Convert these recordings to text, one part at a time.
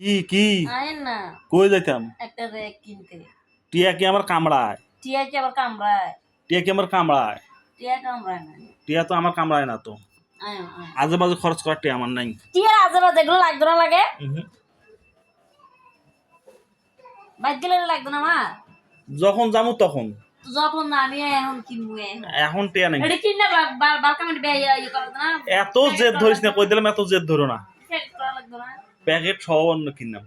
কি কি? আইন না। কই যাইতাম? একটা রেক কিনতে। টিয়া কি আমার কামড়ায়? টিয়া কি আবার কামড়ায়? টিয়া কি আমার কামড়ায়? টিয়া কামড়ায় না। টিয়া তো আমার কামড়ায় না তো। আজে বাজে খরচ করার টিয়া আমার নাই। আজে বাজে এগুলো লাগতো না লাগে? লাগতো না আমার? যখন যাব তখন। যখন আমি এখন কিনবো এখন। টিয়া নাই। এটা কিনে বালকা মানে ব্যয় ইয়ে করতো না? এত জেদ ধরিস না কই দিলাম এত জেদ ধরো না। লাগতো না। প্যাকেট সহ অন্য কিনলাম।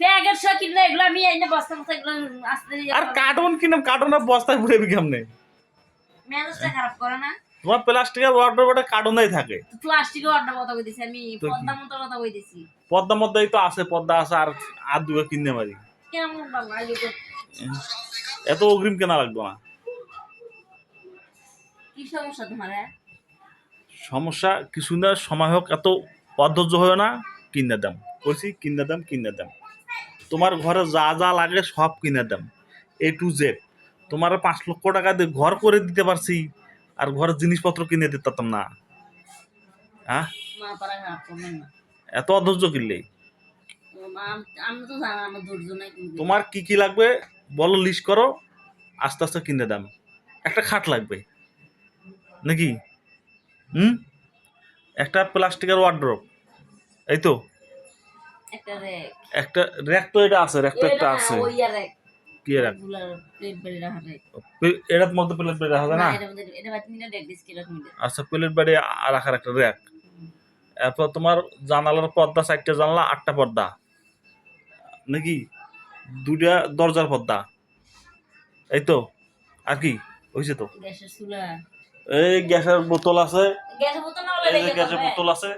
প্যাকেট সব কিনলে এগুলো আমি এনে বস্তা বস্তা এগুলো আসতে আর কার্টুন কিনলাম কার্টুনের বস্তায় ঘুরে বিকাম নেই মেজাজটা খারাপ করে না। তোমার প্লাস্টিকের ওয়াটার বটে কার্টুনেই থাকে। প্লাস্টিকের অর্ডার কথা কই দিছি আমি পদ্মা মতো কথা কই দিছি পদ্মা মধ্যেই তো আছে পদ্মা আছে আর আর দুটো কিনতে পারি। কেমন লাগে এত অগ্রিম কেনা লাগবে না। কি সমস্যা তোমার হ্যাঁ? সমস্যা কিছু না সময় হোক এত অধৈর্য হয় না। কিনে দাম বলছি কিনে দাম কিনে দাম তোমার ঘরে যা যা লাগে সব কিনে দাম এ টু জেড তোমার পাঁচ লক্ষ টাকা দিয়ে ঘর করে দিতে পারছি আর ঘরের জিনিসপত্র কিনে দিতে পারতাম না। হ্যাঁ এত অধৈর্য কিনলে? তোমার কি কি লাগবে? বলো লিস্ট করো আস্তে আস্তে কিনে দাম একটা খাট লাগবে। নাকি? হুম? একটা প্লাস্টিকের ওয়ার্ড্রপ এই তো একটা র্যাক তো এটা আছে র্যাক তো একটা আছে। কি র্যাক এটার মধ্যে প্লেট বেড়ে হবে না আচ্ছা প্লেট বেড়ে রাখার একটা র্যাক এরপর তোমার জানালার পর্দা চারটে জানলা আটটা পর্দা। নাকি? দুটা দরজার পর্দা। এই তো আর কি? হয়েছে তো? গ্যাসের চুলা। এই গ্যাসের বোতল আছে। গ্যাসের বোতল না হলে এই যে গ্যাসের বোতল আছে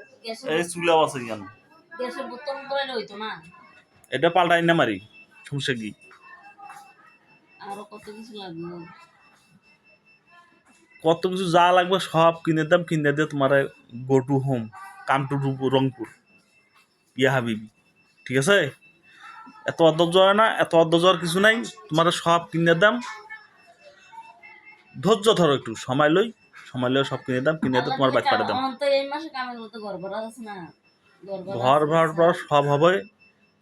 এই চুলাও আছে কেন গ্যাসের বোতল বলে হইতো না। এটা পাল্টাই না মারি সমস্যা কি? আরও কত কিছু লাগবে? কত কিছু যা লাগবে সব কিনে দাম কিনে দিয়ে তোমার go to home come to Rangpur. ইয়া হাবিবি ঠিক আছে? এত অধৈর্য না এত অধৈর্য কিছু নাই তোমার সব কিনে দাম। ধৈর্য ধরো একটু সময় লই। সময় সব কিনে দাম কিনে তোমার বাইক পাঠিয়ে দাম। আমার তো এই মাসে কামের মতো ঘর ভরা পর সব হবে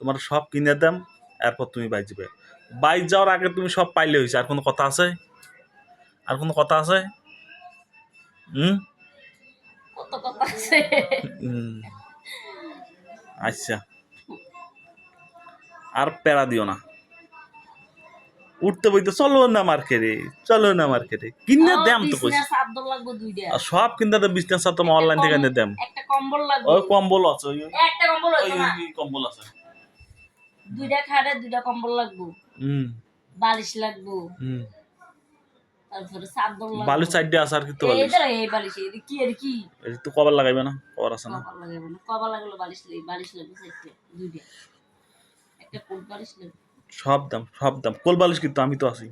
তোমার সব কিনে দাম এরপর তুমি বাইক যাবে। বাইক যাওয়ার আগে তুমি সব পাইলে হয়েছে আর কোনো কথা আছে? আর কোনো কথা আছে? হুম? কত কথা আছে? হুম। আচ্ছা। আর প্যারা দিও না। উঠতে বইতে চলো না মার্কেটে চলো না মার্কেটে। কিনে দাম তো কইছি। সব কিনতে তো বিজনেস তোমার অনলাইন থেকে দাম। একটা কম্বল লাগবে। ওই কম্বল আছে ওই একটা কম্বল না? ওই কম্বল আছে। দুইটা খাটে দুইটা কম্বল লাগবে। হুম। বালিশ লাগবে। হুম। তারপরে চাদর লাগবে। বালু সাইডে আছে আর কি তো বালিশ এইটা এই বালিশ এই কি এর কি? এই তো কবার লাগাইবে না? আছে না? কবার লাগাবো না। কবার লাগল বালিশ লাগবে বালিশ লাগবে চারটে দুইটা। একটা কোট বালিশ লাগবে। সব দাম সব দাম। কোল বালিশ কিন্তু আমি তো আছি।